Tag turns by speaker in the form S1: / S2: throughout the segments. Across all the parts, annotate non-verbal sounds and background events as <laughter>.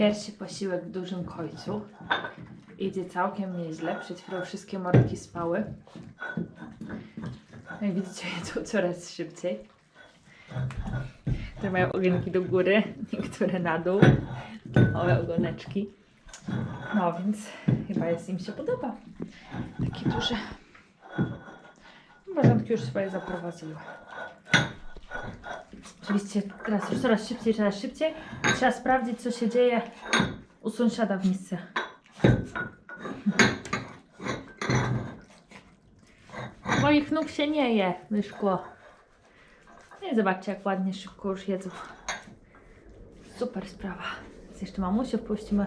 S1: Pierwszy posiłek w dużym końcu. Idzie całkiem nieźle. Przed chwilą wszystkie morki spały. Jak widzicie, <laughs> jedzą coraz szybciej. Te mają ogonki do góry, <laughs> niektóre na dół. Małe ogoneczki. No więc chyba jest im się podoba. Takie duże. Porządki już swoje zaprowadziły. Oczywiście teraz już coraz szybciej, coraz szybciej. Trzeba sprawdzić, co się dzieje u sąsiada w misce. Moich nóg się nie je, myszko. No zobaczcie, jak ładnie, szybko już jedzą. Super sprawa. Więc jeszcze mamusię wpuścimy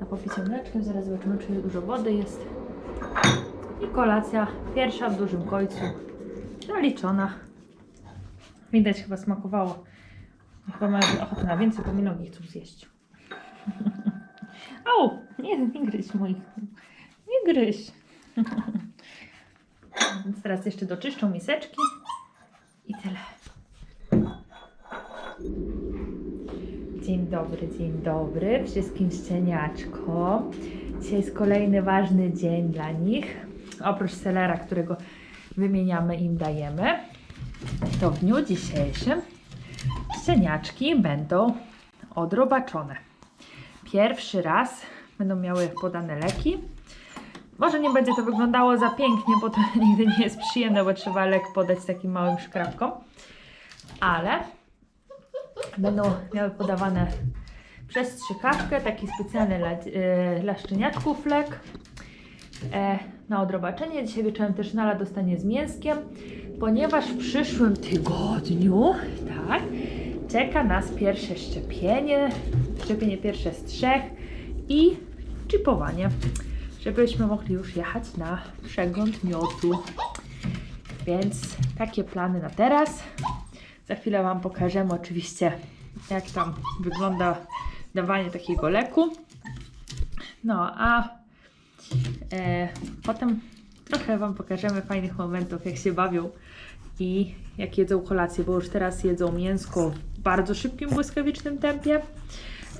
S1: na popicie mleczkiem. Zaraz zobaczymy, czy dużo wody jest. I kolacja, pierwsza w dużym końcu. Zaliczona. Widać, chyba smakowało. Chyba mają ochotę na więcej, bo mi nogi chcą zjeść. <laughs> Au! Nie, nie gryź moich. Nie gryź. <laughs> Więc teraz jeszcze doczyszczą miseczki. I tyle. Dzień dobry, dzień dobry wszystkim szczeniaczkom. Dzisiaj jest kolejny ważny dzień dla nich. Oprócz selera, którego wymieniamy im dajemy, to w dniu dzisiejszym szczeniaczki będą odrobaczone. Pierwszy raz będą miały podane leki. Może nie będzie to wyglądało za pięknie, bo to <laughs> nigdy nie jest przyjemne, bo trzeba lek podać takim małym szkrabkom. Ale będą miały podawane przez strzykawkę taki specjalny dla, e, dla szczeniaczków lek e, na odrobaczenie. Dzisiaj wieczorem też Nala dostanie z mięskiem, ponieważ w przyszłym tygodniu, tak, czeka nas pierwsze szczepienie, szczepienie pierwsze z trzech i chipowanie, żebyśmy mogli już jechać na przegląd miodu. Więc takie plany na teraz. Za chwilę Wam pokażemy oczywiście, jak tam wygląda dawanie takiego leku. No a e, potem trochę Wam pokażemy fajnych momentów, jak się bawią i jak jedzą kolację, bo już teraz jedzą mięsko w bardzo szybkim, błyskawicznym tempie.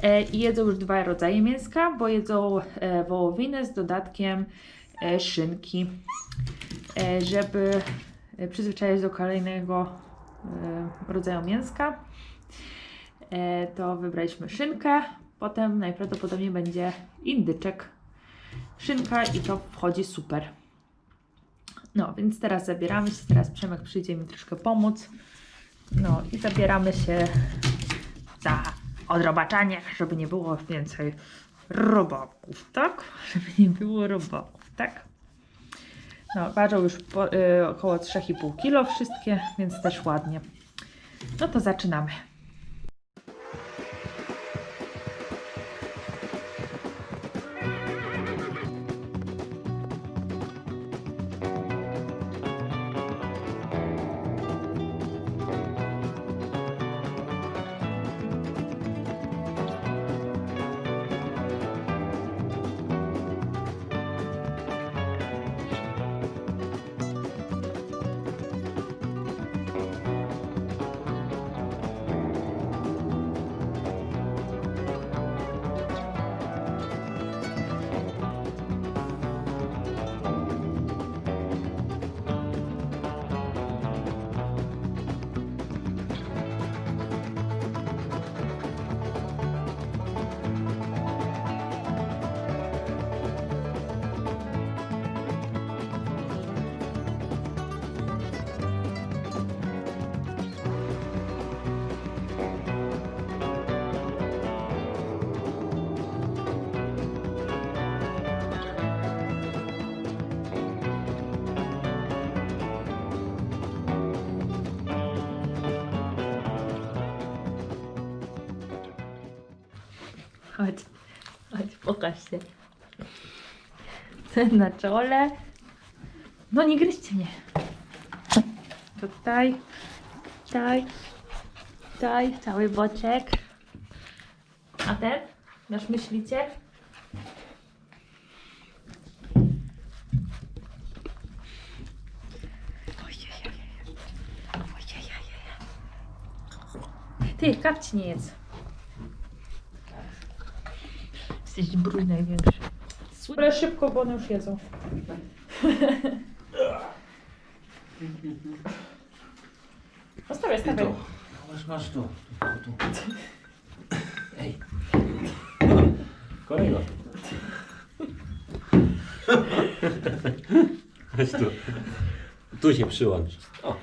S1: E, I jedzą już dwa rodzaje mięska, bo jedzą e, wołowinę z dodatkiem e, szynki, żeby przyzwyczaić do kolejnego rodzaju mięska. To wybraliśmy szynkę, potem najprawdopodobniej będzie indyczek. Szynka i to wchodzi super. No, więc teraz zabieramy się, teraz Przemek przyjdzie mi troszkę pomóc. No i zabieramy się za odrobaczanie, żeby nie było więcej robaków, tak? Żeby nie było robaków, tak? No, ważą już po, y, około 3,5 kg wszystkie, więc też ładnie. No to zaczynamy. Chodź, chodź, pokaż się. Ten na czole. No nie gryźcie mnie. Tutaj, tutaj, tutaj, cały boczek. A ten? Nasz myślicie? Ty, kapci nie jedz. Jesteś brój największy. Ale szybko, bo one już jedzą. Zostawię,
S2: Ty
S1: stawiaj.
S2: to. Masz, masz tu. tu, tu. Ej. Kolego. Chodź tu. Tu się przyłącz. O.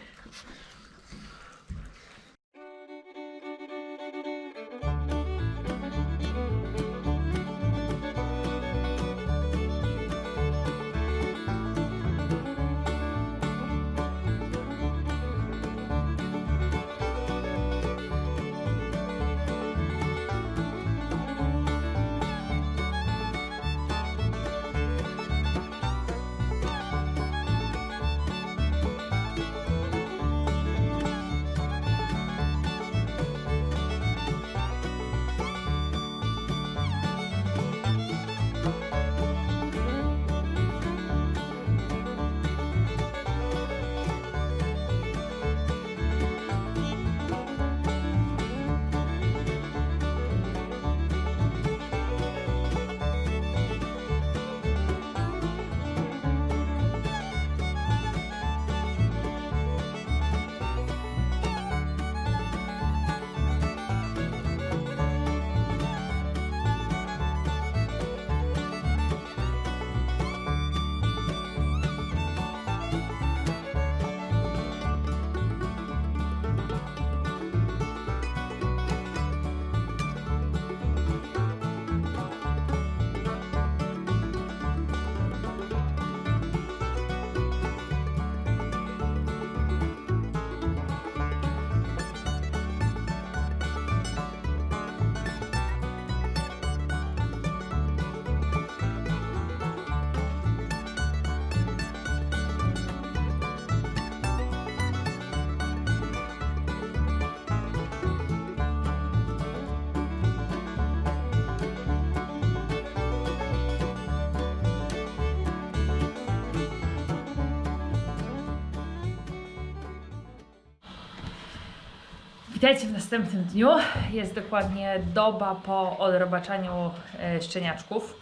S1: Witajcie w następnym dniu. Jest dokładnie doba po odrobaczaniu e, szczeniaczków.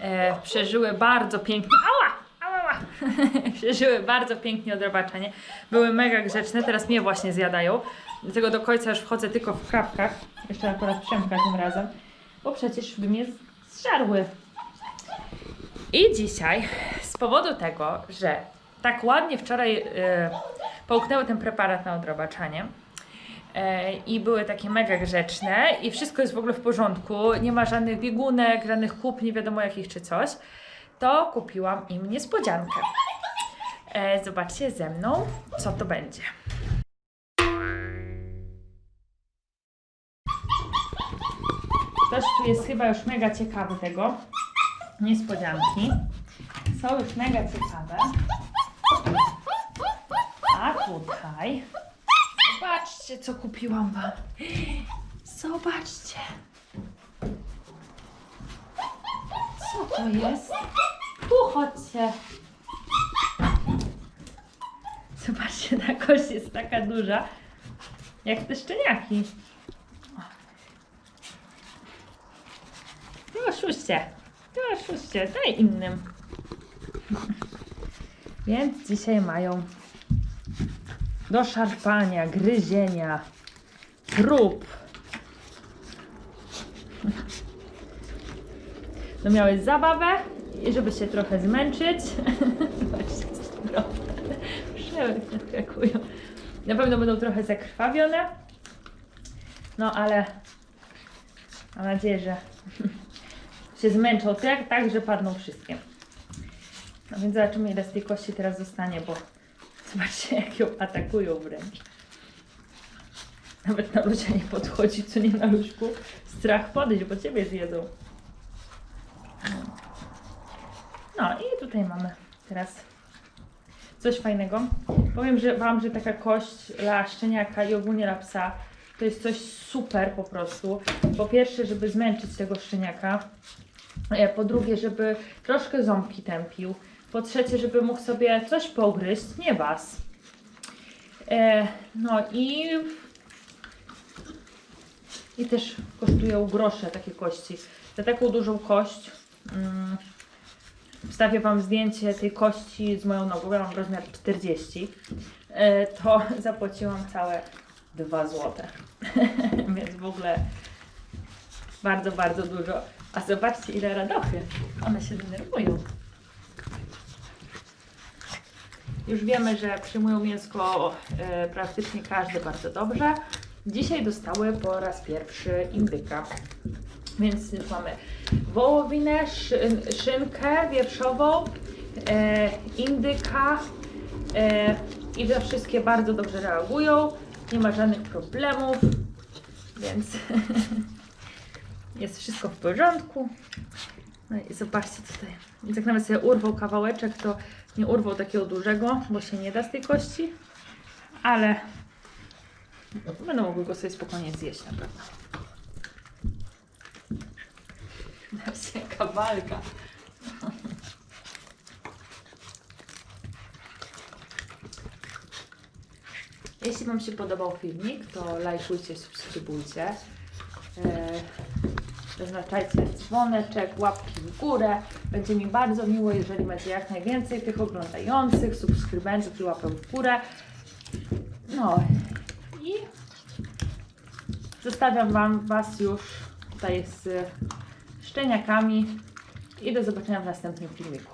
S1: E, przeżyły bardzo pięknie. Ała! Ała! <laughs> przeżyły bardzo pięknie odrobaczenie. Były mega grzeczne, teraz mnie właśnie zjadają. Dlatego do końca już wchodzę tylko w klapkach. Jeszcze akurat Przemka tym razem. Bo przecież by mnie zżarły. I dzisiaj, z powodu tego, że tak ładnie wczoraj e, połknęły ten preparat na odrobaczanie, i były takie mega grzeczne i wszystko jest w ogóle w porządku, nie ma żadnych biegunek, żadnych kup, nie wiadomo jakich czy coś, to kupiłam im niespodziankę. E, zobaczcie ze mną, co to będzie. Ktoś tu jest chyba już mega ciekawy tego. Niespodzianki. Są już mega ciekawe. A tutaj Zobaczcie, co kupiłam wam. Zobaczcie. Co to jest? Tu chodźcie. Zobaczcie, ta kość jest taka duża, jak te szczeniaki. Nie oszuście. Nie oszuście. Daj innym. Więc dzisiaj mają do szarpania, gryzienia, prób. No miały zabawę i żeby się trochę zmęczyć. Zobaczcie, co. Przełek naskakują. Na pewno będą trochę zakrwawione. No ale mam nadzieję, że <laughs> się zmęczą tak, tak, że padną wszystkie. No więc zobaczymy ile z tej kości teraz zostanie, bo Zobaczcie, <laughs> jak ją atakują wręcz. Nawet na ludzie nie podchodzi, co nie na luźku. Strach podejść, bo ciebie zjedzą. No i tutaj mamy teraz coś fajnego. Powiem że Wam, że taka kość dla szczeniaka i ogólnie dla psa to jest coś super po prostu. Po pierwsze, żeby zmęczyć tego szczeniaka. E, Po drugie, żeby troszkę ząbki tępił. Po trzecie, żeby mógł sobie coś pogryźć, nie was. E, no i I też kosztują grosze takie kości. Za taką dużą kość mm, wstawię Wam zdjęcie tej kości z moją nogą. Ja mam rozmiar 40. E, to <laughs> zapłaciłam całe 2 złote. <laughs> Więc w ogóle bardzo, bardzo dużo. A zobaczcie ile radochy. One się denerwują. Już wiemy, że przyjmują mięsko e, praktycznie każdy bardzo dobrze. Dzisiaj dostały po raz pierwszy indyka. Więc już mamy wołowinę, szyn, szynkę wieprzową, e, indyka e, i te wszystkie bardzo dobrze reagują. Nie ma żadnych problemów, więc <laughs> jest wszystko w porządku. No i zobaczcie tutaj. Jak nawet sobie urwał kawałeczek, to nie urwał takiego dużego, bo się nie da z tej kości, ale będą mogły go sobie spokojnie zjeść na pewno. Jaka walka. Jeśli Wam się podobał filmik, to lajkujcie, subskrybujcie. Zaznaczajcie dzwoneczek, łapki w górę. Będzie mi bardzo miło, jeżeli będzie jak najwięcej tych oglądających, subskrybentów i łapek w górę. No i zostawiam wam, Was już tutaj z szczeniakami i do zobaczenia w następnym filmiku.